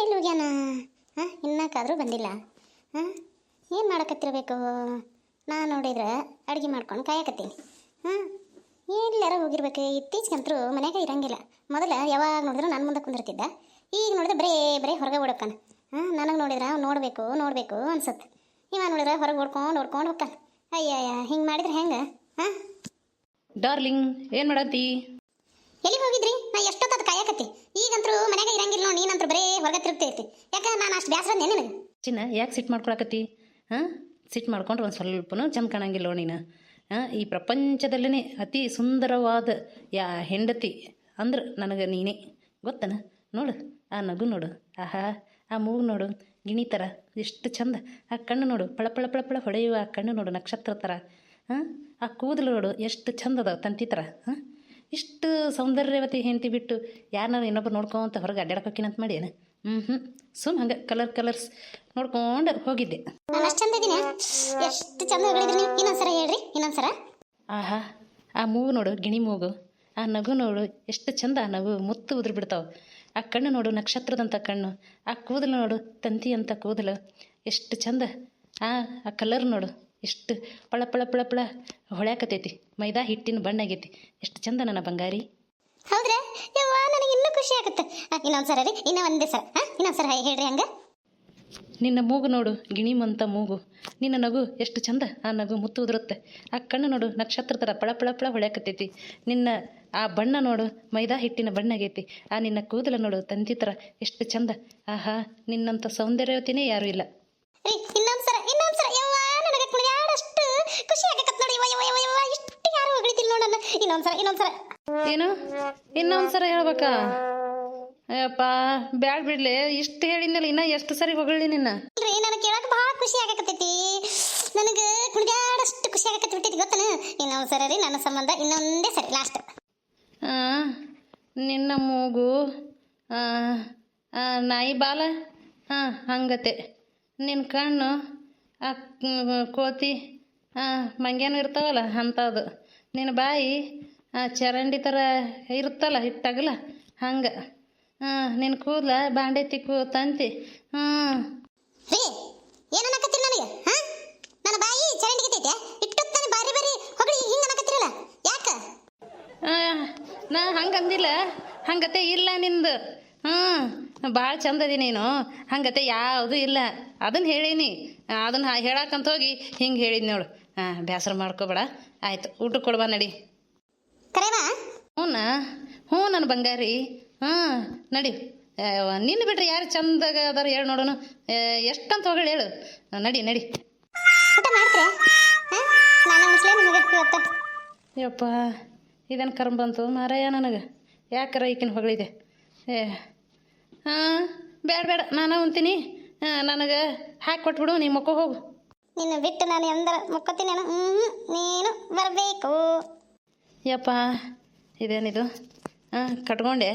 ಎಲ್ಲಿ ಹೋಗ್ಯಾನ? ಹಾಂ? ಇನ್ನಕ್ಕಾದರೂ ಬಂದಿಲ್ಲ. ಹಾಂ? ಏನು ಮಾಡಕತ್ತಿರಬೇಕು? ನಾನು ನೋಡಿದ್ರೆ ಅಡುಗೆ ಮಾಡ್ಕೊಂಡು ಕಾಯಕತ್ತೀನಿ. ಹಾಂ? ಎಲ್ಲಾರ ಹೋಗಿರ್ಬೇಕು? ಇತ್ತೀಚೆಗಂತರೂ ಮನ್ಯಾಗ ಇರಂಗಿಲ್ಲ. ಮೊದಲು ಯಾವಾಗ ನೋಡಿದ್ರು ನನ್ನ ಮುಂದೆ ಕುಂದಿರ್ತಿದ್ದ. ಈಗ ನೋಡಿದ್ರೆ ಬರೇ ಬರೇ ಹೊರಗೆ ಓಡೋಕ್ಕಾನ. ಹಾಂ? ನನಗೆ ನೋಡಿದ್ರೆ ನೋಡಬೇಕು ನೋಡಬೇಕು ಅನ್ಸುತ್ತೆ. ಇವ ನೋಡಿದ್ರೆ ಹೊರಗೆ ಓಡ್ಕೊಂಡು ಓಡ್ಕೊಂಡು ಹೋಗ್ತಾನೆ. ಅಯ್ಯಯ್ಯ, ಹಿಂಗೆ ಮಾಡಿದ್ರೆ ಹೆಂಗೆ? ಹಾಂ? ಡಾರ್ಲಿಂಗ್, ಏನು ಮಾಡತ್ತಿ? ಎಲ್ಲಿಗೆ ಹೋಗಿದ್ರಿ? ನಾ ಎಷ್ಟೊತ್ತದ ಕಾಯಕತ್ತಿ. ಈಗಂತರೂ ಮನೆಗೆ ಇರಂಗಿಲ್ಲ ನೋಡಿ, ನೀನಂತರೂ ಬರೇ ಹೊರಗೆ ತಿರುಗ್ತೈತಿ ಯಾಕೆ ನಾನು ಅಷ್ಟು ಬೇಸರ ನನಗೆ. ಚಿನ್ನ, ಯಾಕೆ ಸಿಟ್ಟು ಮಾಡ್ಕೊಳಕತ್ತಿ? ಹಾಂ? ಸಿಟ್ಟು ಮಾಡ್ಕೊಂಡ್ರೆ ಒಂದು ಸ್ವಲ್ಪನೂ ನೋಡಿ ನೀನು. ಈ ಪ್ರಪಂಚದಲ್ಲೇ ಅತಿ ಸುಂದರವಾದ ಯಾ ಹೆಂಡತಿ ಅಂದ್ರೆ ನನಗೆ ನೀನೇ. ಗೊತ್ತನ? ನೋಡು, ಆ ನಗು ನೋಡು, ಆಹಾ, ಆ ಮೂಗು ನೋಡು, ಗಿಣಿ ಥರ ಎಷ್ಟು ಚಂದ. ಆ ಕಣ್ಣು ನೋಡು, ಪಳ ಪಳ ಪಳ ಪಳ ಹೊಳೆಯುವ ಆ ಕಣ್ಣು ನೋಡು, ನಕ್ಷತ್ರ ಥರ ಹಾಂ? ಆ ಕೂದಲು ನೋಡು, ಎಷ್ಟು ಚಂದ ಅದಾವ ತಂತಿ ಥರ ಹಾಂ? ಇಷ್ಟು ಸೌಂದರ್ಯವತಿ ಹೆಂಡತಿ ಬಿಟ್ಟು ಯಾರನ್ನ ಇನ್ನೊಬ್ರು ನೋಡ್ಕೊಂತ ಹೊರಗೆ ಅಡ್ಡಾಡ್ಕೋಕಿನಂತ ಮಾಡಿ ಏನು? ಹ್ಞೂ ಹ್ಞೂ ಸುಮ್ ಹಂಗೆ ಕಲರ್ ಕಲರ್ಸ್ ನೋಡ್ಕೊಂಡು ಹೋಗಿದ್ದೆ. ನಾನು ಅಷ್ಟು ಚಂದ ಎಷ್ಟು ಚಂದ ಹೊಗಳಿದ್ರಿ ನೀವು? ಇನ್ನೊಂದ್ಸರ ಹೇಳ್ರಿ ಇನ್ನೊಂದ್ಸರ ಆಹಾ ಆ ಮೂಗು ನೋಡು ಗಿಣಿ ಮೂಗು. ಆ ನಗು ನೋಡು ಎಷ್ಟು ಚಂದ ಆ ನಗು. ಮುತ್ತು ಉದುರು ಬಿಡ್ತಾವೆ. ಆ ಕಣ್ಣು ನೋಡು ನಕ್ಷತ್ರದಂಥ ಕಣ್ಣು. ಆ ಕೂದಲು ನೋಡು ತಂತಿ ಅಂತ ಕೂದಲು. ಎಷ್ಟು ಚಂದ. ಆ ಆ ಕಲರ್ ನೋಡು. ಎಷ್ಟು ಪಳ ಪಳ ಪಳ ಪಳ ಹೊಳ್ಯಾಕತೈತಿ. ಮೈದಾ ಹಿಟ್ಟಿನ ಬಣ್ಣ ಆಗೈತಿ. ಎಷ್ಟು ಚಂದ ನನ್ನ ಬಂಗಾರಿ. ಹೌದ್ರಾ? ಯವ್ವ ನನಗೆ ಇನ್ನೂ ಖುಷಿ ಆಗುತ್ತೆ. ಆ, ಇನ್ನೊಂದ್ಸರ ರೀ ಇನ್ನೂ ಒಂದೇ ಸರ ಹಾಂ ಹೇಳ್ರಿ ಹಂಗೆ. ನಿನ್ನ ಮೂಗು ನೋಡು ಗಿಣಿಮಂತ ಮೂಗು. ನಿನ್ನ ನಗು ಎಷ್ಟು ಚಂದ. ಆ ನಗು ಮುತ್ತು ಉದುರುತ್ತೆ ಆ ಕಣ್ಣು ನೋಡು ನಕ್ಷತ್ರ ಥರ ಪಳ ಪಳ ಪಳ ಹೊಳ್ಯಾಕತ್ತೈತಿ ನಿನ್ನ ಆ ಬಣ್ಣ ನೋಡು ಮೈದಾ ಹಿಟ್ಟಿನ ಬಣ್ಣ ಆಗೈತಿ. ಆ ನಿನ್ನ ಕೂದಲ ನೋಡು ತಂತಿ ಥರ ಎಷ್ಟು ಚಂದ. ಆಹಾ ನಿನ್ನಂಥ ಸೌಂದರ್ಯವತಿನೇ ಯಾರೂ ಇಲ್ಲ ರೀ ಇನ್ನೊಂದ್ಸರ ಇನ್ನೊಂದ್ಸರ ಯವ್ವ ನನಗೆ ಕುಣಿಯಾಡಷ್ಟು ಖುಷಿ ಆಗಕತ್ ನೋಡಿ ಯವ್ವ ಯವ್ವ ಯವ್ವ ಯವ್ವ ಇಷ್ಟು ಯಾರು ಹೊಗಳಿತಿಲ್ಲ ನೋಡನ್ನ ಇನ್ನೊಂದ್ಸರ ಇನ್ನೊಂದ್ಸರ ಏನು? ಇನ್ನೊಂದ್ಸರ ಹೇಳ್ಬೇಕಾ? ಅಯ್ಯಪ್ಪ ಬ್ಯಾಡ್ ಬಿಡ್ಲಿ. ಇಷ್ಟು ಹೇಳಿದ್ನಲ್ಲ ಇನ್ನ ಎಷ್ಟು ಸರಿ ಹೊಗಳಿ ನಿನ್ನ? ಇಲ್ರಿ ನನಗೆ ಕೇಳಕ್ ಬಹಳ ಖುಷಿ ಆಗಕತ್ತೈತಿ. ನನಗೆ ಕುಣಿದಾಡಷ್ಟು ಖುಷಿ ಆಗಕತ್ತಿ ಬಿಟ್ಟೈತಿ ಗೊತ್ತನ? ಇನ್ನೊಂದ್ಸರ ರೀ ನನ್ನ ಸಂಬಂಧ ಇನ್ನೊಂದೇ ಸರಿ ಲಾಸ್ಟ್ ನಿನ್ನ ಮೂಗು ನಾಯಿ ಬಾಲ? ಹಾಂ ಹಂಗತೆ. ನಿನ್ನ ಕಣ್ಣು ಆ ಕೋತಿ ಹಾಂ ಮಂಗ್ಯಾನು ಇರ್ತಾವಲ್ಲ ಅಂಥದ್ದು. ನಿನ್ನ ಬಾಯಿ ಚರಂಡಿ ಥರ ಇರುತ್ತಲ್ಲ ಹಿಟ್ಟಗಲ ಹಂಗೆ. ಹಾಂ ನಿನ್ನ ಕೂದಲ ಬಾಂಡೆ ತಿಕ್ಕು ತಂತಿ. ಹಾಂ ರೀ ಏನು ಅನ್ನಕತ್ತೀರಿ ನನಗೆ ಹಾ? ನನ್ನ ಬಾಯಿ ಚರಂಡಿಗೆ ಐತೆ ಇಟ್ಟೊತ್ತಾನೆ ಬಾರಿ ಬಾರಿ ಹೊಗಳಿ ಹಿಂಗ ಅನ್ನಕತ್ತೀರಲ್ಲ ಯಾಕ? ನಾ ಹಂಗೆ ಅಂದಿಲ್ಲ ಹಂಗತೆ ಇಲ್ಲ ನಿಂದು. ಹ್ಞೂ ಭಾಳ ಚಂದದಿ ನೀನು ಹಂಗತೆ ಯಾವುದು ಇಲ್ಲ. ಅದನ್ನು ಹೇಳೀನಿ ಅದನ್ನು ಹೇಳಕ್ಕಂತ ಹೋಗಿ ಹಿಂಗೆ ಹೇಳಿದ್ ನೋಡು. ಹಾಂ ಬೇಸರ ಮಾಡ್ಕೋಬೇಡ ಆಯ್ತು ಊಟಕ್ಕೆ ಕೊಡ್ಬಾ ನಡಿ. ಕರೆವಾ? ಹ್ಞೂನಾ ಹ್ಞೂ ನನ್ನ ಬಂಗಾರಿ. ಹಾಂ ನಡಿ. ನಿನ್ನ ಬಿಟ್ರೆ ಯಾರು ಚಂದಾಗ ಅದಾರ ಹೇಳಿ ನೋಡೋಣ. ಎಷ್ಟಂತ ಹೋಗಿ ಹೇಳು. ನಡಿ ನಡಿ. ಯಪ್ಪ ಇದನ್ನು ಕರ್ಮ ಬಂತು ಮಾರಾಯ ನನಗೆ. ಯಾಕರ ಈಕಿನ ಹೊಗಳಿದೆ? ಏ ಹಾಂ ಬೇಡ ಬೇಡ ನಾನು ಉಂತೀನಿ ನನಗೆ ಹಾಕಿ ಕೊಟ್ಬಿಡು ನಿಮ್ಮ ಮಕ್ಕ ಹೋಗು. ನಿನ್ನ ಬಿಟ್ಟು ನಾನು ಎಂದರ ಮುಕ್ಕೋತೀನಿ ಹ್ಞೂ ನೀನು ಬರಬೇಕು. ಯಪ್ಪ ಇದೇನಿದು? ಹಾಂ ಕಟ್ಕೊಂಡೆ.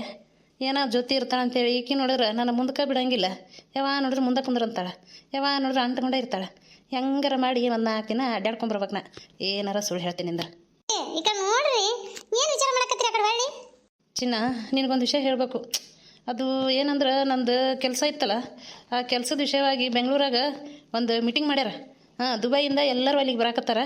ಏನೋ ಜೊತೆ ಇರ್ತಾಳೆ ಅಂತೇಳಿ ಈಕೆ ನೋಡಿದ್ರೆ ನನ್ನ ಮುಂದಕ್ಕೆ ಬಿಡಂಗಿಲ್ಲ. ಯಾವಾಗ ನೋಡಿದ್ರೆ ಮುಂದೆ ಕುಂದ್ರಂತಾಳೆ ಯಾವಾಗ ನೋಡಿದ್ರೆ ಅಂಟ್ಕೊಂಡೇ ಇರ್ತಾಳೆ. ಹೆಂಗಾರ ಮಾಡಿ ಒಂದು ನಾಲ್ಕು ದಿನ ಅಡ್ಡಾಡ್ಕೊಂಬರ್ಬೇಕು ನಾ ಏನಾರ ಸುಳ್ಳು ಹೇಳ್ತೀನಿ ಅಂದ್ರೆ ಈಗ ನೋಡ್ರಿ ಏನು ವಿಚಾರ ಮಾಡಕತ್ತೀರಿ ಆ ಕಡೆ ಚಿನ್ನ ನಿನಗೊಂದು ವಿಷಯ ಹೇಳಬೇಕು. ಅದು ಏನಂದ್ರೆ ನಂದು ಕೆಲಸ ಇತ್ತಲ್ಲ ಆ ಕೆಲಸದ ವಿಷಯವಾಗಿ ಬೆಂಗಳೂರಾಗ ಒಂದು ಮೀಟಿಂಗ್ ಮಾಡ್ಯಾರ. ಹಾಂ ದುಬೈಯಿಂದ ಎಲ್ಲರೂ ಅಲ್ಲಿಗೆ ಬರಾಕತ್ತಾರ.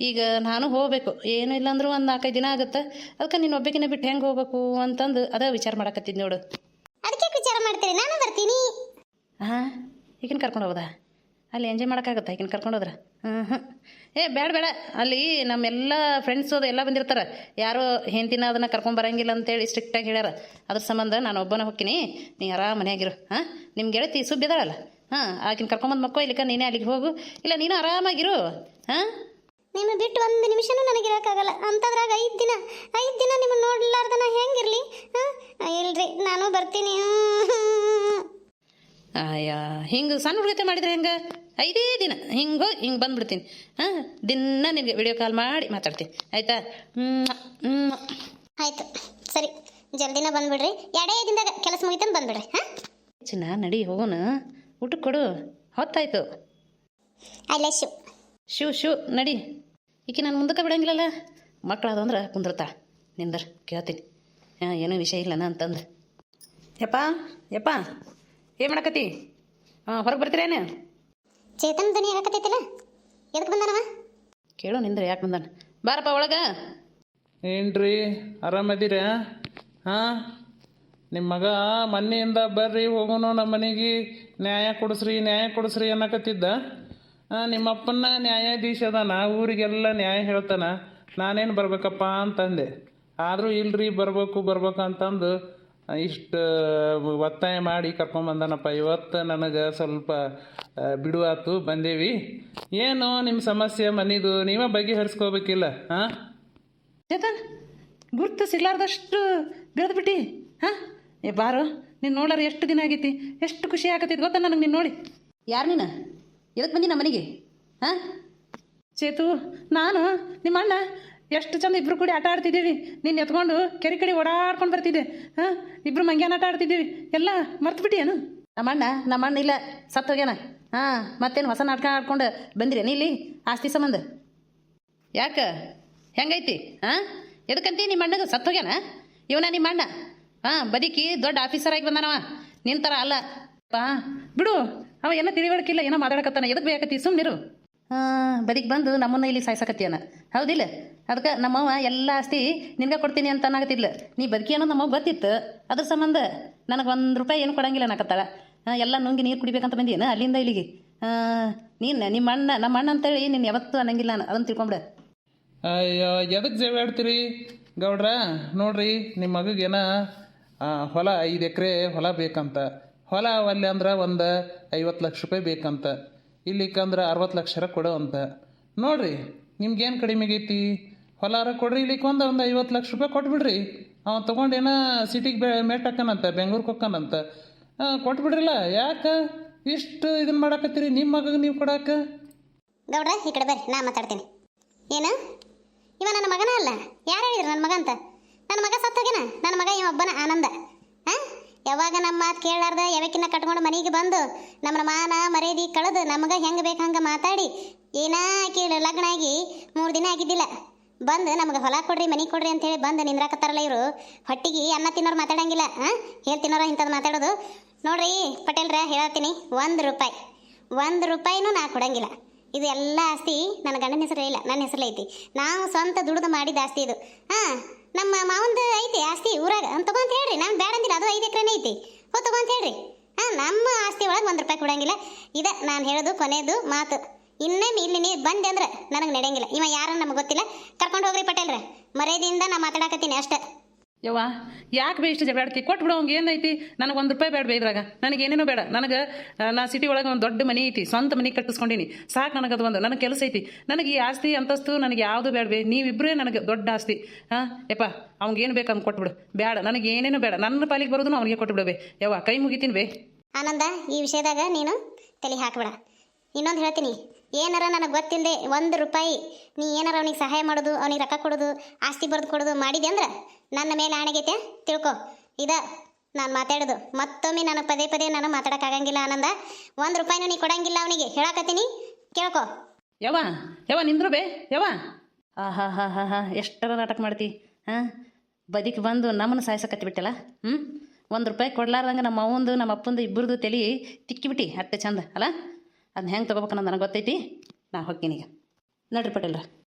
ಈಗ ನಾನು ಹೋಗಬೇಕು. ಏನೂ ಅಂದರೂ ಒಂದು ನಾಲ್ಕೈದು ದಿನ ಆಗುತ್ತೆ. ಅದಕ್ಕೆ ನೀನು ಒಬ್ಬಕಿನ ಬಿಟ್ಟು ಹೆಂಗೆ ಹೋಗ್ಬೇಕು ಅಂತಂದು ಅದ ವಿಚಾರ ಮಾಡಕತ್ತಿದ್ ನೋಡು. ಅದಕ್ಕೆ ವಿಚಾರ ಮಾಡ್ತೀರಿ? ನಾನು ಬರ್ತೀನಿ. ಹಾಂ ಈಗಿನ ಕರ್ಕೊಂಡು ಹೋಗೋದಾ? ಅಲ್ಲಿ ಎಂಜಾಯ್ ಮಾಡೋಕ್ಕಾಗತ್ತಾ ಈಗಿನ ಕರ್ಕೊಂಡು ಹೋದ್ರೆ? ಹ್ಞೂ ಹ್ಞೂ ಏ ಬೇಡ ಬೇಡ ಅಲ್ಲಿ ನಮ್ಮೆಲ್ಲ ಫ್ರೆಂಡ್ಸ್ ಅದು ಎಲ್ಲ ಬಂದಿರ್ತಾರೆ. ಯಾರೋ ಹೆಂಡತಿನ ಅದನ್ನು ಕರ್ಕೊಂಡು ಬರಂಗಿಲ್ಲ ಅಂತೇಳಿ ಸ್ಟ್ರಿಕ್ಟಾಗಿ ಹೇಳ್ಯಾರ. ಅದ್ರ ಸಂಬಂಧ ನಾನು ಒಬ್ಬನ ಹೋಗ್ತೀನಿ. ನೀ ಆರಾಮ ಮನೆಯಾಗಿರು ಹಾಂ ನಿಮ್ಮ ಗೆಳತಿ ಸುಬ್ಬಿದಾಳಲ್ಲ? ಹಾಂ ಆಕಿನ ಕರ್ಕೊಂಬಂದು ಮಕ್ಕೋ ಇಲ್ಲಿಕ ನೀನೇ ಅಲ್ಲಿಗೆ ಹೋಗು. ಇಲ್ಲ ನೀನು ಆರಾಮಾಗಿರು. ಹಾಂ? ನಿಮ್ಮ ಬಿಟ್ಟು ಒಂದು ನಿಮಿಷನೂ ನನಗೆ ಇರೋಕ್ಕಾಗಲ್ಲ. ಅಂಥದ್ರಾಗ ಐದು ದಿನ ಐದು ದಿನ ನಿಮ್ಮನ್ನು ನೋಡ್ಲಾರ್ದ ನಾ ಹೆಂಗಿರ್ಲಿ? ಹಾಂ? ಇಲ್ರಿ ನಾನು ಬರ್ತೀನಿ. ಆಯಾ ಅಯ್ಯ ಹಿಂಗೆ ಸಣ್ಣ ಹುಡುಗತೆ ಮಾಡಿದ್ರೆ ಹೆಂಗೆ? ಐದೇ ದಿನ ಹಿಂಗೆ ಹೋಗಿ ಹಿಂಗೆ ಬಂದ್ಬಿಡ್ತೀನಿ. ಹಾಂ ದಿನ ನಿನಗೆ ವಿಡಿಯೋ ಕಾಲ್ ಮಾಡಿ ಮಾತಾಡ್ತೀನಿ. ಆಯಿತಾ? ಆಯ್ತು ಸರಿ. ಜಲ್ದಿನ ಬಂದ್ಬಿಡ್ರಿ. ಎರಡೇ ದಿನದಾಗ ಕೆಲಸ ಮುಗಿತಾನೆ ಬಂದ್ಬಿಡ್ರಿ. ಹಾಂ? ಚಿನ್ನ ನಡಿ ಹೋಗೋಣ ಊಟಕ್ಕೆ ಕೊಡು. ಹೊತ್ತಾಯ್ತು. ಐ ಲೆಸ್ ಶಿವ್ ಶೂ ಶೂ ನಡಿ. ಈಕೆ ನಾನು ಮುಂದಕ್ಕೆ ಬಿಡಂಗಿಲ್ಲಲ್ಲ? ಮಕ್ಕಳಾದಂದ್ರೆ ಕುಂದ್ರತಾ. ನಿಂದರ್ ಕೇಳ್ತೀನಿ. ಹಾಂ ಏನೂ ವಿಷಯ ಇಲ್ಲನ ಅಂತಂದು. ಯಪ್ಪ ಯಪ್ಪ ಏನು ಮಾಡಕತ್ತಿ? ಹಾಂ ಹೊರಗೆ ಬರ್ತೀರೇನು ಚೇತನ್ ಧ್ವನಿ ಆಗಕತ್ತೈತಿಲ್ಲ ಎದಕ್ಕೆ ಬಂದಾನವ? ಕೇಳು ನಿಂದ್ರೆ ಯಾಕೆ ಬಂದಾನ. ಬಾರಪ್ಪ ಒಳಗೆ. ಏನ್ರಿ ಆರಾಮದಿರ ಹಾಂ? ನಿಮ್ಮ ಮಗ ಮೊನ್ನೆಯಿಂದ ಬರ್ರಿ, ಹೋಗೋನು ನಮ್ಮ ಮನೆಗೆ, ನ್ಯಾಯ ಕೊಡಿಸ್ರಿ ನ್ಯಾಯ ಕೊಡಿಸ್ರಿ ಅನ್ನಕತ್ತಿದ್ದ. ನಿಮ್ಮಪ್ಪನ ನ್ಯಾಯಾಧೀಶ ಅದಾನ ಊರಿಗೆಲ್ಲ ನ್ಯಾಯ ಹೇಳ್ತಾನ. ನಾನೇನು ಬರ್ಬೇಕಪ್ಪ ಅಂತಂದೆ. ಆದರೂ ಇಲ್ರಿ, ಬರ್ಬೇಕು ಬರ್ಬೇಕು ಅಂತಂದು ಇಷ್ಟು, ಒತ್ತಾಯ ಮಾಡಿ ಕರ್ಕೊಂಬಂದನಪ್ಪ ಇವತ್ತು ನನಗೆ ಸ್ವಲ್ಪ ಬಿಡುವಾತು, ಬಂದೇವಿ. ಏನು ನಿಮ್ಮ ಸಮಸ್ಯೆ ಮನಿದು, ನೀವೇ ಬಗೆಹರಿಸ್ಕೋಬೇಕಿಲ್ಲ ಹಾಂ ಗುರ್ತು ಸಿಗ್ಲಾರ್ದಷ್ಟು ಬೆಳೆದ್ಬಿಟ್ಟು ಹಾಂ ಏ ಬಾರು ನೀನು ನೋಡಾರ ಎಷ್ಟು ದಿನ ಆಗೈತಿ? ಎಷ್ಟು ಖುಷಿ ಆಗತ್ತೈತಿ ಗೊತ್ತಾ ನನಗೆ ನೀನು ನೋಡಿ? ಯಾರು ನೀನು? ಎದಕ್ಕೆ ಬಂದಿ ನಮ್ಮ ಮನೆಗೆ? ಹಾಂ? ಚೇತು ನಾನು ನಿಮ್ಮ ಅಣ್ಣ ಎಷ್ಟು ಚಂದ ಇಬ್ಬರು ಕೂಡಿ ಆಟ ಆಡ್ತಿದ್ದೀವಿ. ನೀನು ಎತ್ಕೊಂಡು ಕೆರೆ ಕಡೆ ಓಡಾಡ್ಕೊಂಡು ಬರ್ತಿದ್ದೆ. ಹಾಂ? ಇಬ್ಬರು ಮಂಗ್ಯಾನ ಆಟ ಆಡ್ತಿದ್ದೀವಿ. ಎಲ್ಲ ಮರ್ತು ಬಿಟ್ಟಿಯೇನು? ಅಣ್ಣ ನಮ್ಮ ಅಣ್ಣ ಇಲ್ಲ ಸತ್ತು ಹೋಗ್ಯಾನ. ಹಾಂ ಮತ್ತೇನು ಹೊಸ ನಾಟಕ ಆಡ್ಕೊಂಡು ಬಂದಿರೇನು ಇಲ್ಲಿ? ಆಸ್ತಿ ಸಂಬಂಧ? ಯಾಕೆ? ಹೆಂಗೈತಿ? ಹಾಂ? ಎದಕ್ಕಂತೀನಿ ನಿಮ್ಮ ಅಣ್ಣಗೆ ಸತ್ತೋಗ್ಯಾನ ಇವನ ನಿಮ್ಮ ಅಣ್ಣ? ಹಾಂ ಬದುಕಿ ದೊಡ್ಡ ಆಫೀಸರ್ ಆಗಿ ಬಂದಾನವ. ನಿಂತರ ಅಲ್ಲ. ಪಾ, ಬಿಡು. ಅವ ಏನೋ ತಿಳಿವಳಿಕಿಲ್ಲ, ಏನೋ ಮಾತಾಡಕತ್ತಾನ. ಎದಕ್ಕೆ ಬೇಕತ್ತಿ? ಸುಮ್ಮನಿರು ಹಾ, ಬದಿಗೆ ಬಂದು ನಮ್ಮನ್ನ ಇಲ್ಲಿ ಸಾಯ್ಸಕತ್ತೀಯನ. ಹೌದಿಲ್ಲ? ಅದಕ್ಕೆ ನಮ್ಮವ್ವ ಎಲ್ಲ ಆಸ್ತಿ ನಿನ್ಗೆ ಕೊಡ್ತೀನಿ ಅಂತ ಅನ್ನಕತ್ತಿದ್ಲು. ನೀ ಬದುಕಿ ಅನ್ನೋ ನಮ್ಮವ್ವ ಗೊತ್ತಿತ್ತು. ಅದ್ರ ಸಂಬಂಧ ನನಗೆ ಒಂದು ರೂಪಾಯಿ ಏನು ಕೊಡಂಗಿಲ್ಲ ಅನ್ನಕತ್ತಾಳ. ಎಲ್ಲ ನುಂಗಿ ನೀರು ಕುಡಿಬೇಕಂತ ಬಂದಿಯೇನ ಅಲ್ಲಿಂದ ಇಲ್ಲಿಗೆ? ನೀನು ನಿಮ್ಮ ಅಣ್ಣ, ನಮ್ಮ ಅಣ್ಣ ಅಂತೇಳಿ ನೀನು ಯಾವತ್ತೂ ಅನ್ನಂಗಿಲ್ಲ ನಾನು. ಅದನ್ನು ತಿಳ್ಕೊಂಬಿಡ. ಅಯ್ಯೋ ಎದಕ್ಕೆ ಜೇವಾಡ್ತೀರಿ ಗೌಡ್ರ? ನೋಡ್ರಿ ನಿಮ್ಮ ಮಗಗೇನ ಹೊಲ ಐದು ಎಕರೆ ಹೊಲ ಬೇಕಂತ. ಹೊಲ ಅಲ್ಲಿ ಅಂದ್ರೆ ಒಂದು ಐವತ್ತು ಲಕ್ಷ ರೂಪಾಯಿ ಬೇಕಂತ. ಇಲ್ಲಿಕ್ಕಂದ್ರೆ ಅರವತ್ತು ಲಕ್ಷರ ಕೊಡು ಅಂತ. ನೋಡ್ರಿ, ನಿಮ್ಗೇನು ಕಡಿಮೆ ಆಗೈತಿ? ಹೊಲಾರ ಕೊಡ್ರಿ ಇಲ್ಲಿ ಒಂದು ಒಂದು ಐವತ್ತು ಲಕ್ಷ ರೂಪಾಯಿ ಕೊಟ್ಬಿಡ್ರಿ. ಅವ ತೊಗೊಂಡೇನ ಸಿಟಿಗೆ ಬೆ, ಮೆಟ್ ಹಾಕನಂತ, ಬೆಂಗ್ಳೂರಿಗೆ ಹೊಕ್ಕನಂತ ಕೊಟ್ಬಿಡ್ರಲ್ಲ, ಯಾಕೆ? ಇಷ್ಟು ಇದನ್ನ ಮಾಡಾಕತ್ತೀರಿ ನಿಮ್ಮ ಮಗಗೆ ನೀವು ಕೊಡಾಕ? ಗೌಡ್ರ, ಈ ಕಡೆ ಬರ್ರಿ, ನಾ ಮಾತಾಡ್ತೀನಿ. ಏನು? ಇವ ನನ್ನ ಮಗನ ಅಲ್ಲ? ಯಾರು ಹೇಳಿದ್ರು ನನ್ನ ಮಗ ಅಂತ? ನನ್ನ ಮಗ ಸತ್ತೋಗಿನ ನನ್ನ ಮಗ ಒಬ್ಬನ ಆನಂದ. ಹಾಂ ಯಾವಾಗ ನಮ್ಮ ಮಾತು ಕೇಳಾರ್ದ ಯಾವಕ್ಕಿನ್ನ ಕಟ್ಕೊಂಡು ಮನೆಗೆ ಬಂದು ನಮ್ಮ ಮಾನ ಮರ್ಯಾದೆ ಕಳೆದು ನಮಗೆ ಹೆಂಗೆ ಬೇಕು ಹಂಗೆ ಮಾತಾಡಿ, ಏನಾ ಕೇಳಿ ಲಗ್ನ ಆಗಿ ಮೂರು ದಿನ ಆಗಿದ್ದಿಲ್ಲ. ಬಂದು ನಮಗೆ ಹೊಲ ಕೊಡ್ರಿ, ಮನೆ ಕೊಡ್ರಿ ಅಂತೇಳಿ ಬಂದು ನಿಂದ್ರಾಕತ್ತಾರಲ್ಲ ಇವರು. ಹೊಟ್ಟಿಗೆ ಅನ್ನ ತಿನ್ನೋರು ಮಾತಾಡಂಗಿಲ್ಲ ಹಾಂ ಹೇಳಿ ತಿನ್ನೋರು ಇಂಥದ್ದು ಮಾತಾಡೋದು. ನೋಡ್ರಿ ಪಟೇಲ್ರ ಹೇಳ್ತೀನಿ ಒಂದು ರೂಪಾಯಿ. ಒಂದು ರೂಪಾಯಿನೂ ನಾ ಕೊಡಂಗಿಲ್ಲ. ಇದು ಎಲ್ಲ ಆಸ್ತಿ ನನ್ನ ಗಂಡನ ಹೆಸರೇ ಇಲ್ಲ, ನನ್ನ ಹೆಸರಲ್ಲೇ ಐತಿ. ನಾವು ಸ್ವಂತ ದುಡಿದು ಮಾಡಿದ ಆಸ್ತಿ ಇದು. ಹಾಂ ನಮ್ಮ ಮಾವಂದು ಐತಿ ಆಸ್ತಿ ಊರಾಗ. ಅಂತ ತಗೊಂತ ಹೇಳ್ರಿ. ನಾನು ಬೇಡ ಅಂದಿಲ್ಲ, ಅದು ಐದು ಎಕರೆನೇ ಐತಿ. ಹೋ ತಗೊಂತ ಹೇಳ್ರಿ. ಹಾಂ, ನಮ್ಮ ಆಸ್ತಿ ಒಳಗೆ ಒಂದು ರೂಪಾಯಿ ಕೊಡಂಗಿಲ್ಲ. ಇದ ನಾನು ಹೇಳೋದು ಕೊನೆಯದು ಮಾತು. ಇನ್ನೇನು ಇಲ್ಲಿ ನೀ ಬಂದೆ ಅಂದ್ರೆ ನನಗೆ ನಡೆಯಂಗಿಲ್ಲ. ಇವ ಯಾರನ್ನ ನಮಗೆ ಗೊತ್ತಿಲ್ಲ. ಕರ್ಕೊಂಡು ಹೋಗ್ರಿ ಪಟೇಲ್ರ. ಮರ್ಯಾದೆಯಿಂದ ನಾ ಮಾತಾಡಕತ್ತೀನಿ ಅಷ್ಟೇ. ಯವ್ವ, ಯಾಕೆ ಬೇ ಇಷ್ಟು ಜಗಾಡ್ತಿ ಕೊಟ್ಬಿಡು ಅವ್ಗೆ ಏನೈತಿ ನನಗೆ ಒಂದು ರೂಪಾಯಿ ಬೇಡ ಬೇ ನನಗೆ ಏನೇನೋ ಬೇಡ. ನನಗೆ ನಾ ಸಿಟಿ ಒಳಗೆ ಒಂದು ದೊಡ್ಡ ಮನೆ ಐತಿ, ಸ್ವಂತ ಮನೆ ಕಟ್ಟಿಸ್ಕೊಂಡಿನಿ. ಸಾಕು ನನಗೆ ಅದು ಒಂದು. ನನಗೆ ಕೆಲಸ ಐತಿ. ನನಗೆ ಈ ಆಸ್ತಿ ಅಂತಸ್ತು ನನಗೆ ಯಾವುದು ಬೇಡ ಬೇ ನೀವಿಬ್ಬರೇ ನನಗೆ ದೊಡ್ಡ ಆಸ್ತಿ. ಹಾಂ, ಯಪ್ಪ ಅವ್ನಿಗೇನು ಬೇಕು ಅಂತ ಕೊಟ್ಬಿಡು ಬೇಡ. ನನಗೆ ಏನೇನೋ ಬೇಡ. ನನ್ನ ಪಾಲಿಗೆ ಬರೋದು ಅವನಿಗೆ ಕೊಟ್ಬಿಡು ಬೇ. ಯವ್ವ, ಕೈ ಮುಗಿತೀನಿ ಬೇ. ಆನಂದ, ಈ ವಿಷಯದಾಗ ನೀನು ತಲೆ ಹಾಕಬೇಡ. ಇನ್ನೊಂದು ಹೇಳ್ತೀನಿ. ಏನಾರ ನನಗೆ ಗೊತ್ತಿಲ್ಲದೆ ಒಂದು ರೂಪಾಯಿ ನೀ ಏನಾರ ಅವನಿಗೆ ಸಹಾಯ ಮಾಡೋದು, ಅವನಿಗೆ ರೊಕ್ಕ ಕೊಡೋದು, ಆಸ್ತಿ ಬರೆದು ಕೊಡೋದು ಮಾಡಿದೆ ಅಂದ್ರೆ ನನ್ನ ಮೇಲೆ ಆಣೆಗೈತೆ ತಿಳ್ಕೊ. ಇದ ನಾನು ಮಾತಾಡೋದು. ಮತ್ತೊಮ್ಮೆ ನನಗೆ ಪದೇ ಪದೇ ನಾನು ಮಾತಾಡೋಕ್ಕಾಗಂಗಿಲ್ಲ ಆನಂದ. ಒಂದು ರೂಪಾಯಿನೂ ನೀ ಕೊಡಂಗಿಲ್ಲ ಅವನಿಗೆ. ಹೇಳಕತ್ತೀನಿ. ಕೇಳ್ಕೊ. ಯವ್ವ ಯವ ನಿಂದ್ರು ಬೇ, ಯವ್ವ. ಆ ಹಾ ಹಾ ಹಾ ಹಾ ಎಷ್ಟರ ನಾಟಕ ಮಾಡ್ತಿ, ಹಾಂ? ಬದಿಗೆ ಬಂದು ನಮ್ಮನ್ನು ಸಾಯ್ಸಕತ್ತಿ ಬಿಟ್ಟಲ್ಲ ಹ್ಞೂ ಒಂದು ರೂಪಾಯಿ ಕೊಡ್ಲಾರ್ದಂಗೆ ನಮ್ಮ ಅವಂದು, ನಮ್ಮ ಅಪ್ಪಂದು ಇಬ್ಬರದು ತಲೆ ತಿಕ್ಕಿಬಿಟ್ಟು ಅತ್ತೆ ಚಂದ, ಅಲ್ಲ? ಅದನ್ನ ಹೆಂಗೆ ತೊಗೋಬೇಕನ್ನೋದು ನನಗೆ ಗೊತ್ತೈತಿ. ನಾ ಹೋಗ್ತೀನಿ ಈಗ. ನಡ್ರಿ ಪಟೇಲ್ರ.